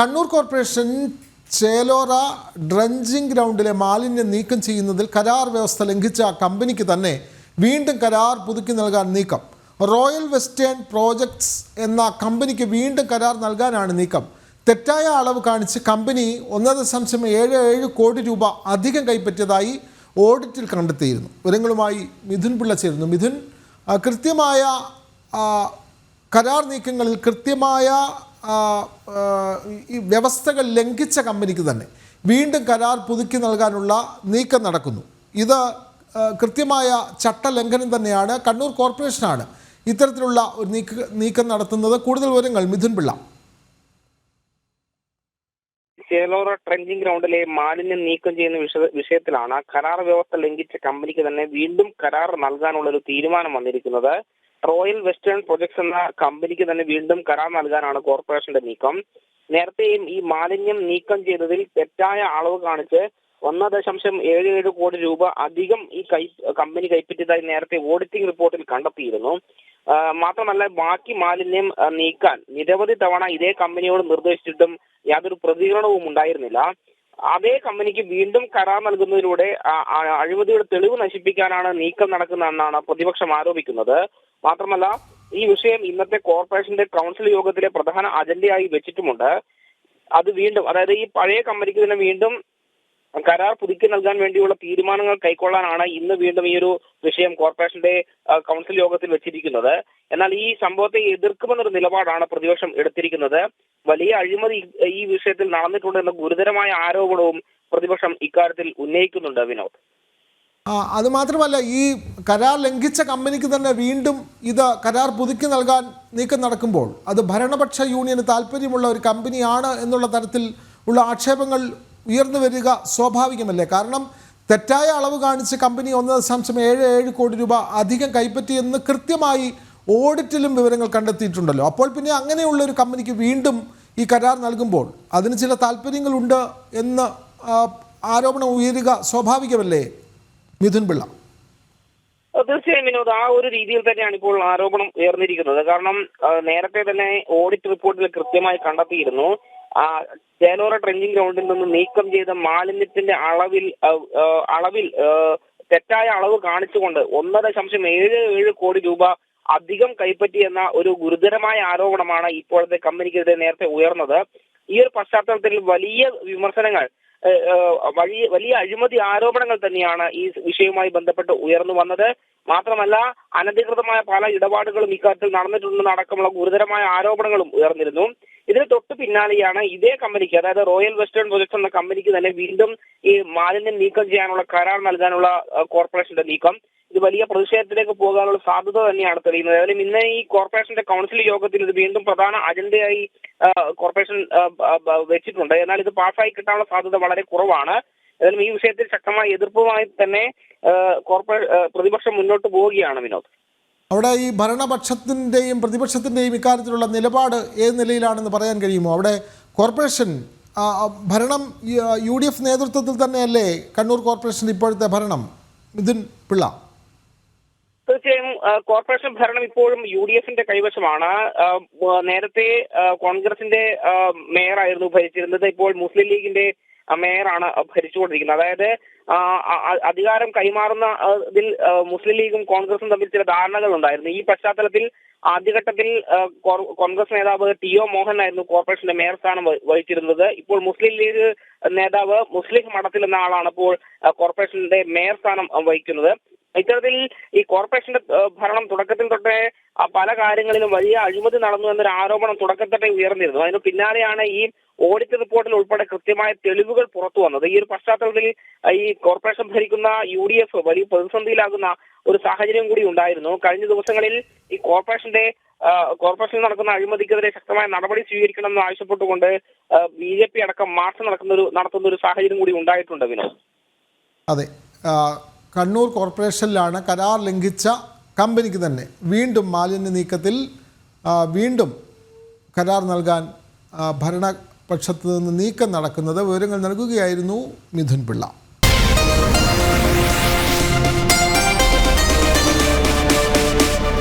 Kannur corporation Chelora trenching ഗ്രൗണ്ടിലെ മാലിന്യം നീക്കം ചെയ്യുന്നതിൽ കരാർ വ്യവസ്ഥ ലംഘിച്ച കമ്പനിക്ക് തന്നെ വീണ്ടും കരാർ പുതുക്കി നൽകാൻ നീക്കം. റോയൽ വെസ്റ്റേൺ പ്രോജക്ട്സ് എന്ന കമ്പനിക്ക് വീണ്ടും കരാർ നൽകാനാണ് നീക്കം. തെറ്റായ അളവ് കാണിച്ച് കമ്പനി ഒന്ന ദശാംശം ഏഴ് ഏഴ് കോടി രൂപ അധികം കൈപ്പറ്റിയതായി ഓഡിറ്റിൽ കണ്ടെത്തിയിരുന്നു. വിവരങ്ങളുമായി മിഥുൻ പിള്ള ചേരുന്നു. മിഥുൻ കൃത്യമായ കരാർ നീക്കങ്ങളിൽ കൃത്യമായ ഈ വ്യവസ്ഥകൾ ലംഘിച്ച കമ്പനിക്ക് തന്നെ വീണ്ടും കരാർ പുതുക്കി നൽകാനുള്ള നീക്കം നടക്കുന്നു. ഇത് കൃത്യമായ ചട്ടലംഘനം തന്നെയാണ്. കണ്ണൂർ കോർപ്പറേഷനാണ് ഇത്തരത്തിലുള്ള ഒരു നീക്ക നീക്കം നടത്തുന്നത്. കൂടുതൽ വിവരങ്ങൾ മിഥുൻ പിള്ള. ചേലോറ ട്രെഞ്ചിങ് ഗ്രൗണ്ടിലെ മാലിന്യം നീക്കം ചെയ്യുന്ന വിഷ- വിഷയത്തിലാണ് കരാർ വ്യവസ്ഥ ലംഘിച്ച കമ്പനിക്ക് തന്നെ വീണ്ടും കരാർ നൽകാനുള്ള ഒരു തീരുമാനം വന്നിരിക്കുന്നത്. റോയൽ വെസ്റ്റേൺ പ്രൊജക്ട്സ് എന്ന കമ്പനിക്ക് തന്നെ വീണ്ടും കരാർ നൽകാനാണ് കോർപ്പറേഷന്റെ നീക്കം. നേരത്തെയും ഈ മാലിന്യം നീക്കം ചെയ്തതിൽ തെറ്റായ അളവ് കാണിച്ച് ഒന്ന് ദശാംശം ഏഴ് ഏഴ് കോടി രൂപ അധികം ഈ കൈ കമ്പനി കൈപ്പറ്റിയതായി നേരത്തെ ഓഡിറ്റിംഗ് റിപ്പോർട്ടിൽ കണ്ടെത്തിയിരുന്നു. മാത്രമല്ല ബാക്കി മാലിന്യം നീക്കാൻ നിരവധി തവണ ഇതേ കമ്പനിയോട് നിർദ്ദേശിച്ചിട്ടും യാതൊരു പ്രതികരണവും ഉണ്ടായിരുന്നില്ല. അതേ കമ്പനിക്ക് വീണ്ടും കരാർ നൽകുന്നതിലൂടെ അഴിമതിയുടെ തെളിവ് നശിപ്പിക്കാനാണ് നീക്കം നടക്കുന്നതെന്നാണ് പ്രതിപക്ഷം ആരോപിക്കുന്നത്. മാത്രമല്ല ഈ വിഷയം ഇന്നത്തെ കോർപ്പറേഷന്റെ കൗൺസിൽ യോഗത്തിലെ പ്രധാന അജണ്ടയായി വെച്ചിട്ടുമുണ്ട്. അത് വീണ്ടും അതായത് ഈ പഴയ കമ്പനിക്ക് തന്നെ വീണ്ടും കരാർ പുതുക്കി നൽകാൻ വേണ്ടിയുള്ള തീരുമാനങ്ങൾ കൈക്കൊള്ളാനാണ് ഇന്ന് വീണ്ടും ഈ ഒരു വിഷയം കോർപ്പറേഷന്റെ കൗൺസിൽ യോഗത്തിൽ വെച്ചിരിക്കുന്നത്. എന്നാൽ ഈ സംഭവത്തെ എതിർക്കുമെന്നൊരു നിലപാടാണ് പ്രതിപക്ഷം എടുത്തിരിക്കുന്നത്. വലിയ അഴിമതി ഈ- വിഷയത്തിൽ നടന്നിട്ടുണ്ട് എന്ന ഗുരുതരമായ ആരോപണവും പ്രതിപക്ഷം ഇക്കാര്യത്തിൽ ഉന്നയിക്കുന്നുണ്ട് വിനോദ്. അത് മാത്രമല്ല ഈ കരാർ ലംഘിച്ച കമ്പനിക്ക് തന്നെ വീണ്ടും ഇത് കരാർ പുതുക്കി നൽകാൻ നീക്കം നടക്കുമ്പോൾ അത് ഭരണപക്ഷ യൂണിയന് താല്പര്യമുള്ള ഒരു കമ്പനിയാണ് എന്നുള്ള തരത്തിൽ ഉള്ള ആക്ഷേപങ്ങൾ ഉയർന്നു വരിക സ്വാഭാവികമല്ലേ? കാരണം തെറ്റായ അളവ് കാണിച്ച് കമ്പനി ഒന്ന് ദശാംശം ഏഴ് ഏഴ് കോടി രൂപ അധികം കൈപ്പറ്റിയെന്ന് കൃത്യമായി ഓഡിറ്റിലും വിവരങ്ങൾ കണ്ടെത്തിയിട്ടുണ്ടല്ലോ. അപ്പോൾ പിന്നെ അങ്ങനെയുള്ള ഒരു കമ്പനിക്ക് വീണ്ടും ഈ കരാർ നൽകുമ്പോൾ അതിന് ചില താല്പര്യങ്ങളുണ്ട് എന്ന് ആരോപണം ഉയരുക സ്വാഭാവികമല്ലേ? മിഥുൻ പിള്ള. തീർച്ചയായും വിനോദ് ആ ഒരു രീതിയിൽ തന്നെയാണ് ഇപ്പോൾ ആരോപണം ഉയർന്നിരിക്കുന്നത്. കാരണം നേരത്തെ തന്നെ ഓഡിറ്റ് റിപ്പോർട്ടിൽ കൃത്യമായി കണ്ടെത്തിയിരുന്നു. ആ ചേലോറ ട്രെഞ്ചിങ് ഗ്രൗണ്ടിൽ നിന്ന് നീക്കം ചെയ്ത മാലിന്യത്തിന്റെ അളവിൽ അളവിൽ തെറ്റായ അളവ് കാണിച്ചുകൊണ്ട് ഒന്നര ദശാംശം ഏഴ് ഏഴ് കോടി രൂപ അധികം കൈപ്പറ്റി എന്ന ഒരു ഗുരുതരമായ ആരോപണമാണ് ഇപ്പോഴത്തെ കമ്പനിക്കെതിരെ നേരത്തെ ഉയർന്നത്. ഈ ഒരു പശ്ചാത്തലത്തിൽ വലിയ വിമർശനങ്ങൾ വലിയ വലിയ അഴിമതി ആരോപണങ്ങൾ തന്നെയാണ് ഈ വിഷയവുമായി ബന്ധപ്പെട്ട് ഉയർന്നു വന്നത്. മാത്രമല്ല അനധികൃതമായ പല ഇടപാടുകളും ഇക്കാര്യത്തിൽ നടന്നിട്ടുണ്ടെന്ന് അടക്കമുള്ള ഗുരുതരമായ ആരോപണങ്ങളും ഉയർന്നിരുന്നു. ഇതിന് തൊട്ട് പിന്നാലെയാണ് ഇതേ കമ്പനിക്ക് അതായത് റോയൽ വെസ്റ്റേൺ പ്രൊജക്ട്സ് എന്ന കമ്പനിക്ക് തന്നെ വീണ്ടും ഈ മാലിന്യം നീക്കം ചെയ്യാനുള്ള കരാർ നൽകാനുള്ള കോർപ്പറേഷന്റെ നീക്കം. ഇത് വലിയ പ്രതിഷേധത്തിലേക്ക് പോകാനുള്ള സാധ്യത തന്നെയാണ് തെളിയുന്നത്. ഏതായാലും ഇന്ന് ഈ കോർപ്പറേഷന്റെ കൗൺസിൽ യോഗത്തിൽ ഇത് വീണ്ടും പ്രധാന അജണ്ടയായി കോർപ്പറേഷൻ വെച്ചിട്ടുണ്ട്. എന്നാൽ ഇത് പാസ്സായി കിട്ടാനുള്ള സാധ്യത വളരെ കുറവാണ്. ഏതായാലും ഈ വിഷയത്തിൽ ശക്തമായ എതിർപ്പുമായി തന്നെ കോർപ്പറേ പ്രതിപക്ഷം മുന്നോട്ട് പോവുകയാണ് വിനോദ്. അവിടെ ഈ ഭരണപക്ഷത്തിന്റെയും പ്രതിപക്ഷത്തിന്റെയും ഇക്കാര്യത്തിലുള്ള നിലപാട് ഏത് നിലയിലാണെന്ന് പറയാൻ കഴിയുമോ? അവിടെ കോർപ്പറേഷൻ ഭരണം യു ഡി എഫ് നേതൃത്വത്തിൽ തന്നെയല്ലേ കണ്ണൂർ കോർപ്പറേഷന്റെ ഇപ്പോഴത്തെ ഭരണം? മിഥുൻ പിള്ള. തീർച്ചയായും കോർപ്പറേഷൻ ഭരണം ഇപ്പോഴും യു ഡി എഫിന്റെ കൈവശമാണ്. നേരത്തെ കോൺഗ്രസിന്റെ മേയറായിരുന്നു ഭരിച്ചിരുന്നത്. ഇപ്പോൾ മുസ്ലിം ലീഗിന്റെ മേയറാണ് ഭരിച്ചുകൊണ്ടിരിക്കുന്നത്. അതായത് അധികാരം കൈമാറുന്ന ഇതിൽ മുസ്ലിം ലീഗും കോൺഗ്രസും തമ്മിൽ ചില ധാരണകൾ ഉണ്ടായിരുന്നു ഈ പശ്ചാത്തലത്തിൽ ആദ്യഘട്ടത്തിൽ കോൺഗ്രസ് നേതാവ് ടി ഒ മോഹൻ ആയിരുന്നു കോർപ്പറേഷന്റെ മേയർ സ്ഥാനം വഹിച്ചിരുന്നത്. ഇപ്പോൾ മുസ്ലിം ലീഗ് നേതാവ് മുസ്ലിം മഠത്തിൽ എന്ന ആളാണ് ഇപ്പോൾ കോർപ്പറേഷന്റെ മേയർ സ്ഥാനം വഹിക്കുന്നത്. ഇത്തരത്തിൽ ഈ കോർപ്പറേഷന്റെ ഭരണം തുടക്കത്തിൽ തൊട്ടേ പല കാര്യങ്ങളിലും വലിയ അഴിമതി നടന്നു എന്നൊരു ആരോപണം തുടക്കത്തിൽ തൊട്ടേ ഉയർന്നിരുന്നു. അതിന് പിന്നാലെയാണ് ഈ ഓഡിറ്റ് റിപ്പോർട്ടിൽ ഉൾപ്പെടെ കൃത്യമായ തെളിവുകൾ പുറത്തു വന്നത്. ഈ ഒരു പശ്ചാത്തലത്തിൽ ഈ കോർപ്പറേഷൻ ഭരിക്കുന്ന യു ഡി എഫ് വലിയ പ്രതിസന്ധിയിലാകുന്ന ഒരു സാഹചര്യം കൂടി ഉണ്ടായിരുന്നു. കഴിഞ്ഞ ദിവസങ്ങളിൽ ഈ കോർപ്പറേഷന്റെ കോർപ്പറേഷനിൽ നടക്കുന്ന അഴിമതിക്കെതിരെ ശക്തമായ നടപടി സ്വീകരിക്കണമെന്ന് ആവശ്യപ്പെട്ടുകൊണ്ട് ബി ജെ പി അടക്കം മാർച്ച് നടക്കുന്ന ഒരു നടത്തുന്ന ഒരു സാഹചര്യം കൂടി ഉണ്ടായിട്ടുണ്ട് വിനോദ്. അതെ. കണ്ണൂർ കോർപ്പറേഷനിലാണ് കരാർ ലംഘിച്ച കമ്പനിക്ക് തന്നെ വീണ്ടും മാലിന്യ നീക്കത്തിൽ വീണ്ടും കരാർ നൽകാൻ ഭരണപക്ഷത്ത് നിന്ന് നീക്കം നടക്കുന്നത് വിവരങ്ങൾ നൽകുകയായിരുന്നു മിഥുൻ പിള്ള.